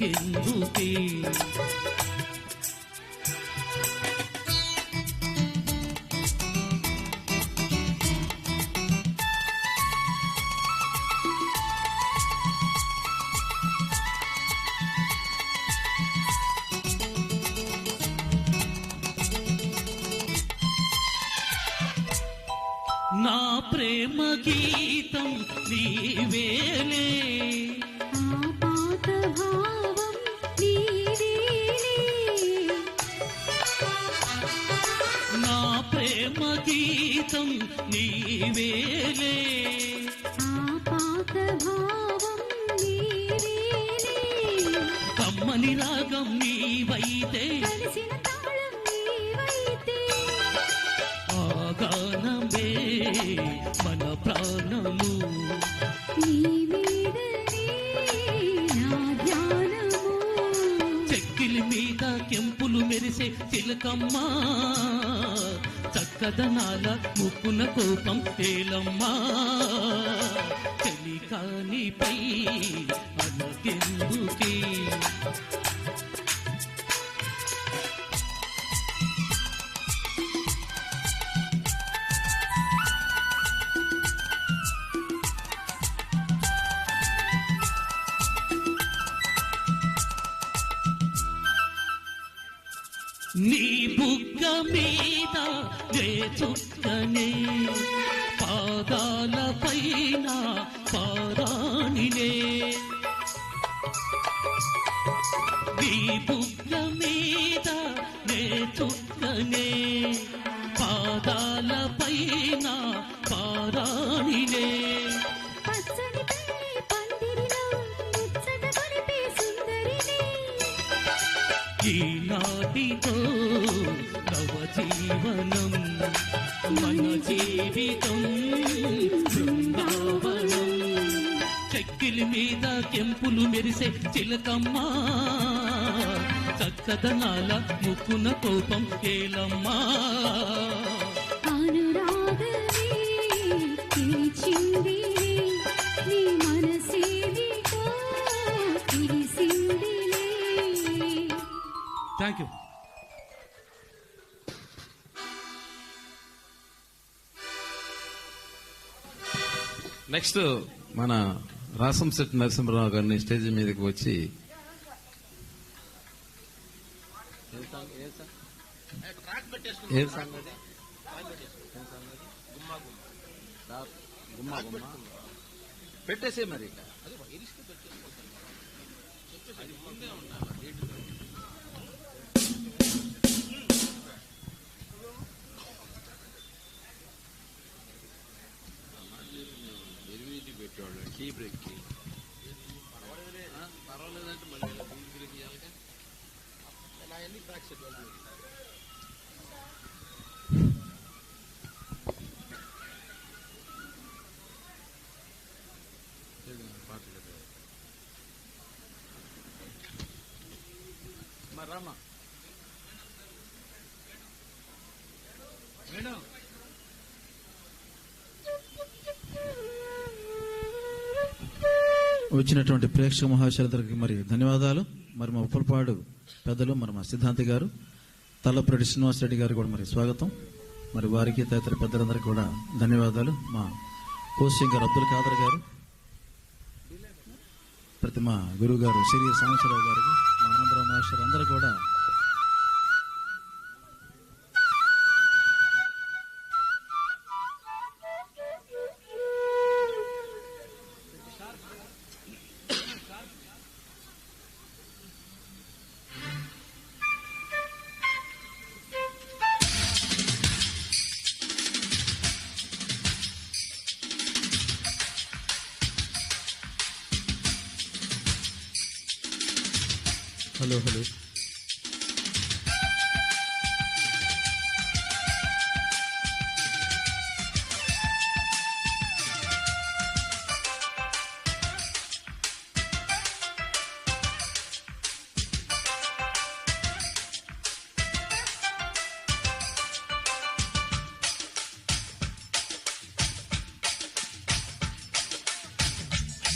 ఎందుకే నా ప్రేమ గీతం నీవేలే ఆపాత భావం నీదేలే తాళం నీవైతే ఆ గానమే మన ప్రాణము. చెక్కిలి మీద కెంపులు మెరిసే చిలకమ్మా చక్కదనాల ముక్కున కోపం తేలమ్మా. చెలికానిపై నీ బుగ్గ మీద నే చుక్కనే పాదాల పైన పారాణినే. నీ బుగ్గ మీద నే చుక్కనే పాదాల పైన పారాణినే. ఈనాటితో నవ జీవనం మన జీవితం బృందావనం. చెక్కిలి మీద కెంపులు మెరిసే చిలకమ్మా చక్కదనాల ముక్కున కోపం ఏలమ్మా. థ్యాంక్ యూ నెక్స్ట్ మన రాసంశెట్టి నరసింహరావు గారిని స్టేజ్ మీదకి వచ్చి ఏ సాంగ్ అది? గుమ్మా గుమ్మా. పెట్టేసే మరి చెప్పేవాళ్ళు టీ బ్రేక్కి పర్వాలేదంటే మళ్ళీ టీ బ్రేక్ ట్రాక్స్ మరి రామా మేడం వచ్చినటువంటి ప్రేక్షక మహాశరులకి మరి ధన్యవాదాలు. మరి మా ఉప్పలపాడు పెద్దలు మరి మా సిద్ధాంతి గారు తల్లపురెడ్డి శ్రీనివాసరెడ్డి గారు కూడా మరి స్వాగతం. మరి వారికి తదితర పెద్దలందరికీ కూడా ధన్యవాదాలు. మా కోసింగ్ గారు అబ్దుల్ ఖాదర్ గారు ప్రతి మా గురువు గారు శ్రీ సాంబశివరావు గారికి మా ఆనందరావు మహేశ్వరు అందరూ కూడా హలో హలో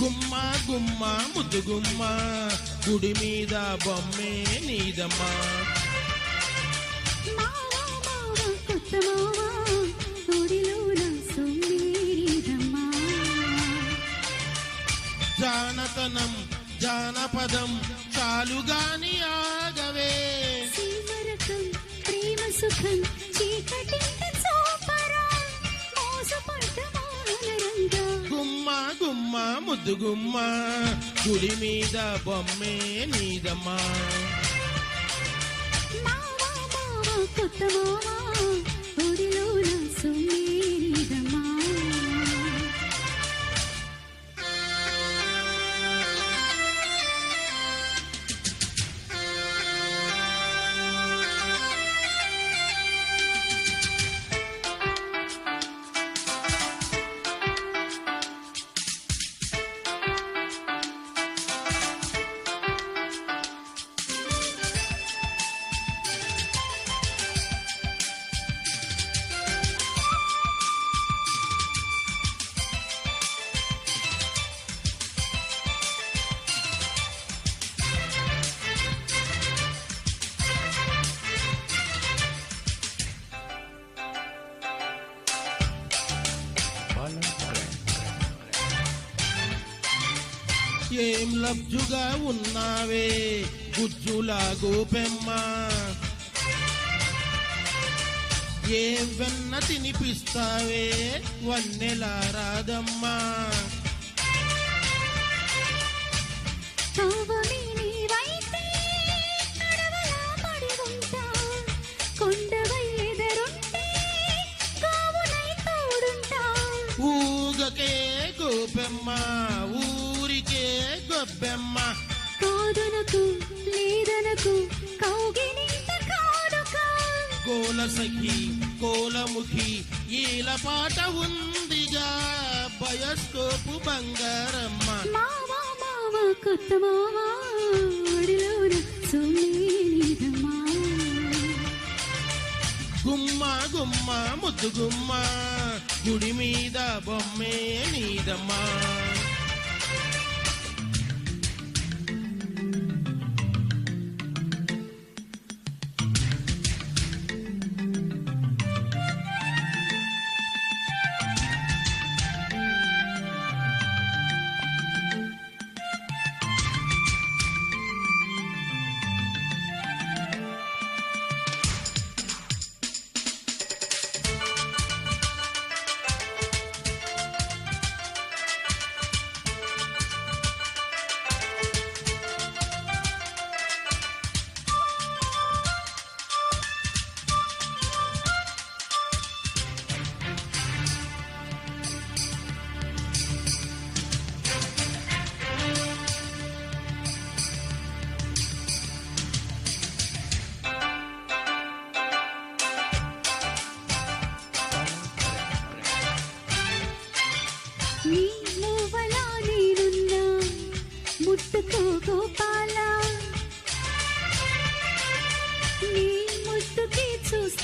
గుమ్మ గుమ్మ ముద్దు గుమ్మ గుడి మీద బొమ్మే నీదమ్మా జానతనం జానపదం చాలుగాని ఆగవే ప్రేమ సుఖం ముద్దుగుమ్మ గుడి మీద బొమ్మే నీదమ్మా. మావా మావా కొత్త మావా ఒడిలోన ఏం లబ్జుగా ఉన్నావే? గుజ్జులా గోపెమ్మ. ఏం వెన్న తినిపిస్తావే? వన్నెలా రాదమ్మా. కావమే నీవైతే కౌగిలింత కానుక. సఖి కోలముఖి ఈల పాట ఉందిగా. బయస్కోపు బంగారమ్మ. మావా మావా కొత్త మావా ఒడిలోన గుమ్మ గుమ్మ ముద్దు గుమ్మ గుడి మీద బొమ్మే నీదమ్మా.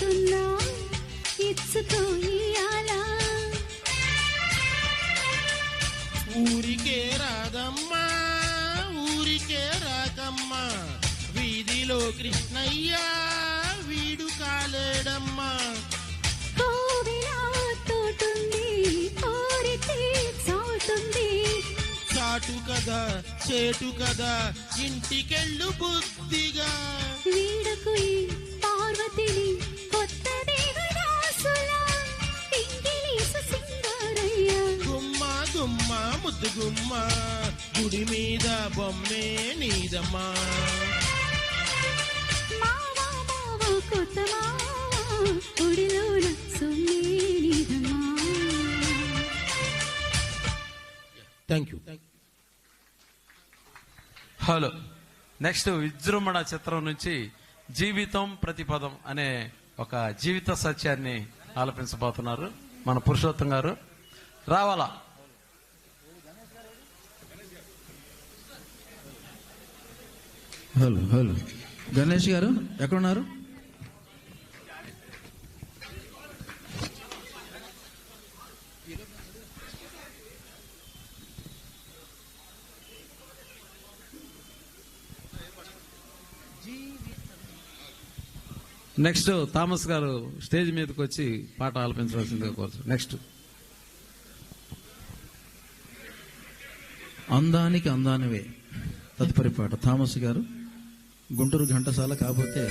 చూస్తున్నా ఇచ్చుకో ఇయాలా ఊరికే రాదమ్మా ఊరికే రాకమ్మా వీధిలో కృష్ణయ్య వీడు కాలేడమ్మా. చాటు కదా చేటు కదా ఇంటికెళ్ళు బుద్ధిగా. వీడకు పార్వతిని కొత్త దేవదాసులా ఇంగిలీసు సింగారయ్య గుమ్మ గుమ్మ ముద్దు గుమ్మ గుడి మీద బొమ్మే నీదమ్మా. Thank you hello next Vijrumbhana చిత్రం నుంచి జీవితం ప్రతిపదం అనే ఒక జీవిత సత్యాన్ని ఆలపించబోతున్నారు మన పురుషోత్తం గారు. రావాలా? Hello hello. గణేష్ గారు ఎక్కడున్నారు? నెక్స్ట్ థామస్ గారు స్టేజ్ మీదకి వచ్చి పాట ఆలపించవలసిందిగా కోరుచు నెక్స్ట్. అందానికి అందానివే తదుపరి పాట. థామస్ గారు గుంటూరు ఘంటసాల కాకపోతే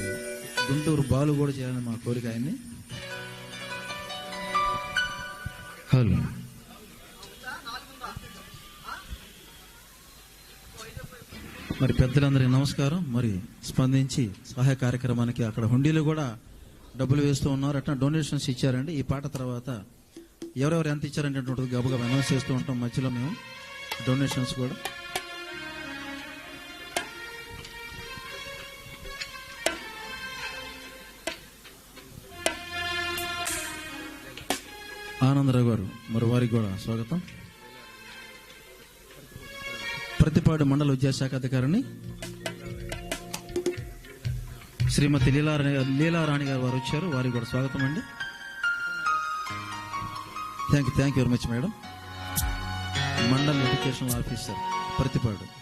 గుంటూరు బాలు కూడా చేయాలని మా కోరిక ఆయన్ని. హలో. మరి పెద్దలందరికీ నమస్కారం. మరి స్పందించి సహాయ కార్యక్రమానికి అక్కడ హుండీలు కూడా డబ్బులు వేస్తూ ఉన్నారు. అట్లా డొనేషన్స్ ఇచ్చారండి. ఈ పాట తర్వాత ఎవరెవరు ఎంత ఇచ్చారంటే గబగబా అనౌన్స్ చేస్తూ ఉంటాం. మధ్యలో మేము డొనేషన్స్ కూడా. ఆనందరావు గారు మరి వారికి కూడా స్వాగతం. ప్రతిపాడు మండల విద్యాశాఖ అధికారిని శ్రీమతి లీలారాణి లీలారాణి గారు వారు వచ్చారు. వారికి కూడా స్వాగతం అండి. Thank you thank you very much madam mandal education officer Prathipadu.